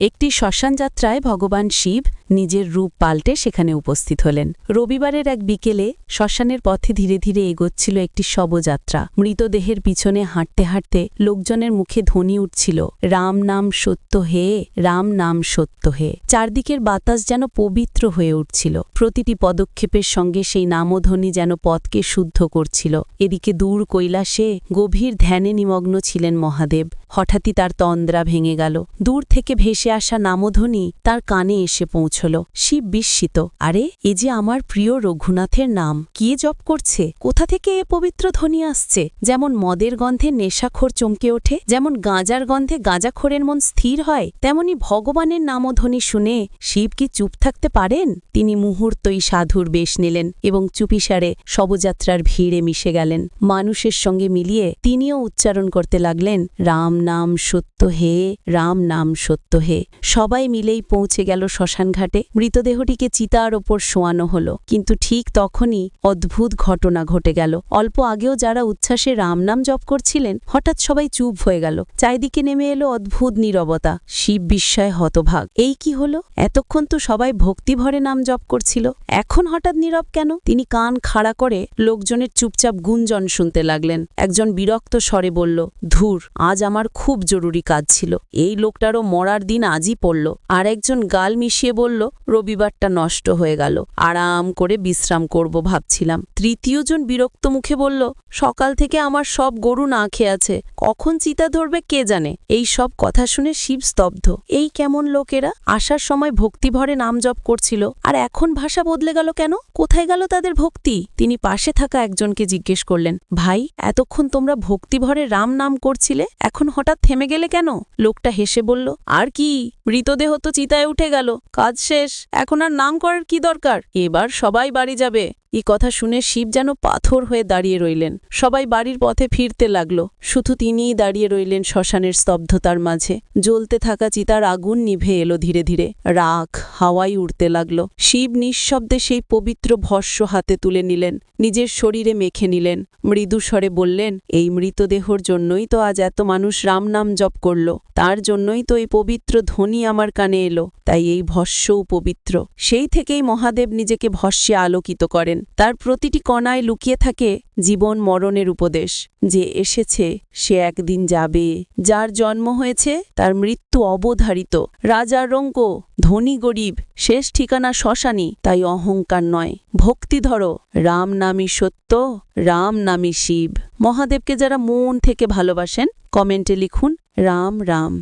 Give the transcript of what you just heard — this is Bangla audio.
একটি শ্মশান যাত্রায় ভগবান শিব নিজের রূপ পাল্টে সেখানে উপস্থিত হলেন। রবিবারের এক বিকেলে শ্মশানের পথে ধীরে ধীরে এগোচ্ছিল একটি শবযাত্রা। মৃতদেহের পিছনে হাঁটতে হাঁটতে লোকজনের মুখে ধ্বনি উঠছিল, রাম নাম সত্য হে, রাম নাম সত্য হে। চারদিকের বাতাস যেন পবিত্র হয়ে উঠছিল। প্রতিটি পদক্ষেপের সঙ্গে সেই নামধ্বনি যেন পথকে শুদ্ধ করছিল। এদিকে দূর কৈলাসে গভীর ধ্যানে নিমগ্ন ছিলেন মহাদেব। হঠাৎই তার তন্দ্রা ভেঙে গেল। দূর থেকে ভেসে আসা নামধ্বনি তার কানে এসে পৌঁছল। শিব বিস্মিত, আরে, এ যে আমার প্রিয় রঘুনাথের নাম, কে জপ করছে? কোথা থেকে এ পবিত্র ধ্বনি আসছে? যেমন মদের গন্ধে নেশাখোর চমকে ওঠে, যেমন গাঁজার গন্ধে গাঁজাখোরের মন স্থির হয়, তেমনি ভগবানের নামধ্বনি শুনে শিব কি চুপ থাকতে পারেন? তিনি মুহূর্তই সাধুর বেশ নিলেন এবং চুপিসারে শবযাত্রার ভিড়ে মিশে গেলেন। মানুষের সঙ্গে মিলিয়ে তিনিও উচ্চারণ করতে লাগলেন, রাম নাম সত্য হে, রাম নাম সত্য হে। সবাই মিলেই পৌঁছে গেল শ্মশানঘাটে। মৃতদেহটিকে চিতার ওপর শোয়ানো হল। কিন্তু ঠিক তখনই অদ্ভুত ঘটনা ঘটে গেল। অল্প আগেও যারা উচ্ছ্বাসে রাম নাম জপ করছিলেন, হঠাৎ সবাই চুপ হয়ে গেল। চারিদিকে নেমে এলো অদ্ভুত নীরবতা। শিব বিস্ময় হতভাগ। এই কি হলো? এতক্ষণ তো সবাই ভক্তিভরে নাম জপ করছিল। এখন হঠাৎ নীরব কেন? তিনি কান খাড়া করে লোকজনের চুপচাপ গুঞ্জন শুনতে লাগলেন। একজন বিরক্ত স্বরে বলল, ধুর, আজ আমার খুব জরুরি কাজ ছিল। এই লোকটারও মরার দিন আজই পড়ল। আর একজন গাল মিশিয়ে বলল, রবিবারটা নষ্ট হয়ে গেল। আরাম করে বিশ্রাম করব ভাবছিলাম। তৃতীয়জন বিরক্ত মুখে বলল, সকাল থেকে আমার সব গরু না খেয়ে আছে। কখন চিতা ধরবে কে জানে? এই সব কথা শুনে শিব স্তব্ধ। এই কেমন লোকেরা? আসার সময় ভক্তিভরে নাম জপ করছিল। আর এখন ভাষা বদলে গেল কেন? কোথায় গেল তাদের ভক্তি? তিনি পাশে থাকা একজনকে জিজ্ঞেস করলেন, ভাই, এতক্ষণ তোমরা ভক্তিভরে রাম নাম করছিলে? এখন হঠাৎ থেমে গেলে কেন? লোকটা হেসে বলল, আর কি মৃতদেহ তো চিতায় উঠে গেল, কাজ শেষ। এখন আর নাম করার কি দরকার? এবার সবাই বাড়ি যাবে। এই কথা শুনে শিব যেন পাথর হয়ে দাঁড়িয়ে রইলেন। সবাই বাড়ির পথে ফিরতে লাগল। শুধু তিনিই দাঁড়িয়ে রইলেন শ্মশানের স্তব্ধতার মাঝে। জ্বলতে থাকা চিতার আগুন নিভে এলো ধীরে ধীরে। রাখ হাওয়াই উড়তে লাগল। শিব নিঃশব্দে সেই পবিত্র ভস্য হাতে তুলে নিলেন। নিজের শরীরে মেখে নিলেন। মৃদু স্বরে বললেন, এই মৃতদেহর জন্যই তো আজ এত মানুষ রাম নাম জপ করল। তার জন্যই তো এই পবিত্র ধ্বনি আমার কানে এলো, তাই এই ভস্যও পবিত্র সেই থেকেই মহাদেব নিজেকে ভস্যে আলোকিত করেন। তার প্রতিটি কণায় লুকিয়ে থাকে জীবন মরণের উপদেশ। যে এসেছে, সে একদিন যাবে। যার জন্ম হয়েছে, তার মৃত্যু অবধারিত। রাজার রঙ্ক ধনী গরিব, শেষ ঠিকানা শ্মশানি তাই অহংকার নয়। ভক্তি ধরো, রাম নামই সত্য, রাম নামই শিব। মহাদেবকে যারা মন থেকে ভালোবাসেন, কমেন্টে লিখুন, রাম রাম।